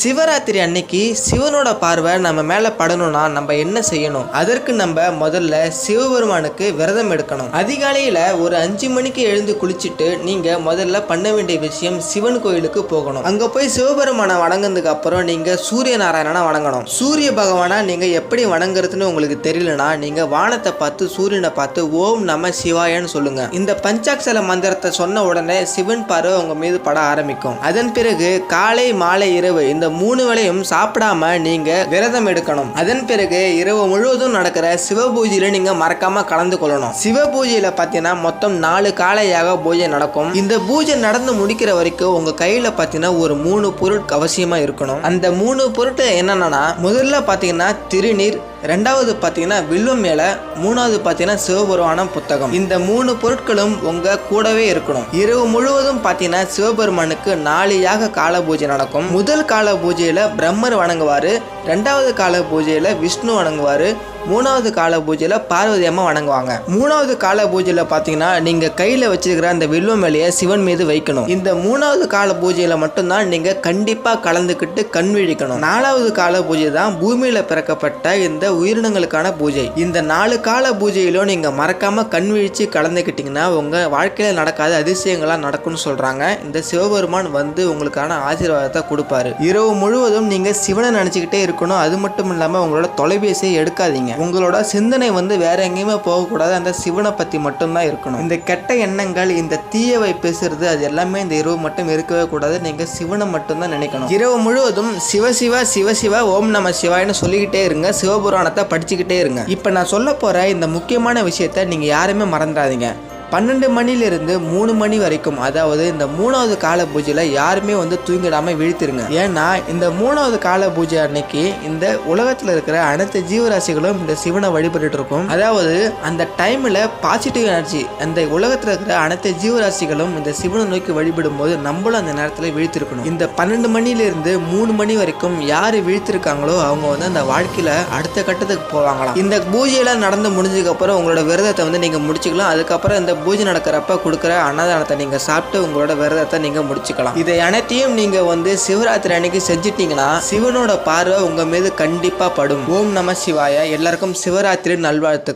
சிவராத்திரி அன்னைக்கு சிவனோட பார்வை நம்ம மேலே படணும்னா நம்ம என்ன செய்யணும்? அதற்கு நம்ம முதல்ல சிவபெருமானுக்கு விரதம் எடுக்கணும். அதிகாலையில் ஒரு அஞ்சு மணிக்கு எழுந்து குளிச்சுட்டு நீங்கள் முதல்ல பண்ண வேண்டிய விஷயம் சிவன் கோயிலுக்கு போகணும். அங்கே போய் சிவபெருமானை வணங்கினதுக்கு அப்புறம் நீங்கள் சூரிய நாராயணனை வணங்கணும். சூரிய பகவானை நீங்கள் எப்படி வணங்குறதுன்னு உங்களுக்கு தெரியலனா நீங்கள் வானத்தை பார்த்து சூரியனை பார்த்து ஓம் நம சிவாயன்னு சொல்லுங்கள் இந்த பஞ்சாக்ஷல மந்திரத்தை சொன்ன உடனே சிவன் பார்வை உங்கள் மீது பட ஆரம்பிக்கும். அதன் பிறகு காலை மாலை இரவு இந்த மூணு வேளையும் சாப்பிடாம நீங்க விரதம் எடுக்கணும். அதன் பிறகு இரவு முழுவதும் நடக்கிற சிவ பூஜையில நீங்க மறக்காம கலந்து கொள்ளணும். சிவ பூஜையில பாத்தீங்கன்னா மொத்தம் நாலு காலையாக பூஜை நடக்கும். இந்த பூஜை நடந்து முடிக்கிற வரைக்கும் உங்க கையில பாத்தீங்கன்னா ஒரு மூணு பொருட்கள் அவசியமா இருக்கணும். அந்த மூணு பொருட்கள் என்னன்னா முதல்ல பாத்தீங்கன்னா திருநீர் ரெண்டாவது பார்த்தீங்கன்னா வில்லும் மேலே மூணாவது பார்த்தீங்கன்னா சிவபெருமான புத்தகம். இந்த மூணு பொருட்களும் உங்கள் கூடவே இருக்கணும். இரவு முழுவதும் பார்த்தீங்கன்னா சிவபெருமானுக்கு நாலு யாக கால பூஜை நடக்கும். முதல் கால பூஜையில் பிரம்மர் வணங்குவார் ரெண்டாவது கால பூஜையில் விஷ்ணு வணங்குவார் மூணாவது கால பூஜையில் பார்வதி அம்மா வணங்குவாங்க. மூணாவது கால பூஜையில் பார்த்தீங்கன்னா நீங்கள் கையில் வச்சிருக்கிற அந்த வில்வம் மேலையை சிவன் மீது வைக்கணும். இந்த மூணாவது கால பூஜையில் மட்டும்தான் நீங்கள் கண்டிப்பாக கலந்துக்கிட்டு கண் விழிக்கணும். நாலாவது கால பூஜை தான் பூமியில் பிறக்கப்பட்ட இந்த உயிரினங்களுக்கான பூஜை. இந்த நாலு கால பூஜையிலும் நீங்க மறக்காம கண் விழிச்சு கலந்துக்கிட்டீங்கன்னா உங்க வாழ்க்கையில நடக்காத அதிசயங்களா நடக்கும்னு சொல்றாங்க. இந்த சிவபெருமான் வந்து உங்களுக்கான ஆசீர்வாதத்தை கொடுப்பாரு. இரவு முழுவதும் நீங்க சிவனை நினைச்சுக்கிட்டே இருக்கணும். அது மட்டும் இல்லாம உங்களோட தொலைபேசியை எடுக்காதீங்க. உங்களோட சிந்தனை வந்து வேற எங்கேயுமே போகக்கூடாது. அந்த சிவனை பத்தி மட்டும்தான் இருக்கணும். இந்த கெட்ட எண்ணங்கள் இந்த தீயவை பேசுறது அது எல்லாமே இந்த இரவு மட்டும் இருக்கவே கூடாது. நீங்க சிவனை மட்டும்தான் நினைக்கணும். இரவு முழுவதும் சிவ சிவசிவா சிவ சிவ ஓம் நம சிவாய்னு சொல்லிக்கிட்டே இருங்க. புராணத்தை படிச்சுக்கிட்டே இருங்க. இப்போ நான் சொல்ல போகிற இந்த முக்கியமான விஷயத்த நீங்கள் யாருமே மறந்துடாதீங்க. பன்னெண்டு மணிலிருந்து மூணு மணி வரைக்கும் அதாவது இந்த மூணாவது கால பூஜையில் யாருமே வந்து தூங்கிடாமல் விழித்திருங்க. ஏன்னா இந்த மூணாவது கால பூஜை அன்னைக்கு இந்த உலகத்தில் இருக்கிற அனைத்து ஜீவராசிகளும் இந்த சிவனை வழிபட்டு இருக்கும் அதாவது அந்த டைமில் பாசிட்டிவ் எனர்ஜி அந்த உலகத்தில் இருக்கிற அனைத்து ஜீவராசிகளும் இந்த சிவனை நோக்கி வழிபடும் போது நம்மளும் அந்த நேரத்தில் விழித்திருக்கணும். இந்த பன்னெண்டு மணிலிருந்து மூணு மணி வரைக்கும் யார் விழித்திருக்காங்களோ அவங்க வந்து அந்த வாழ்க்கையில் அடுத்த கட்டத்துக்கு போவாங்களாம். இந்த பூஜையெல்லாம் நடந்து முடிஞ்சதுக்கப்புறம் உங்களோட விரதத்தை வந்து நீங்கள் முடிச்சுக்கலாம். அதுக்கப்புறம் இந்த பூஜை நடக்கிறப்ப கொடுக்குற அன்னதானத்தை நீங்கள் சாப்பிட்டு உங்களோட விரதத்தை நீங்கள் முடிச்சுக்கலாம். இதை அனைத்தையும் நீங்கள் வந்து சிவராத்திரி அன்னைக்கு செஞ்சிட்டீங்கன்னா சிவனோட பார்வை உங்கள் மீது கண்டிப்பாக படும். ஓம் நம சிவாய. எல்லாருக்கும் சிவராத்திரி நல்வாழ்த்து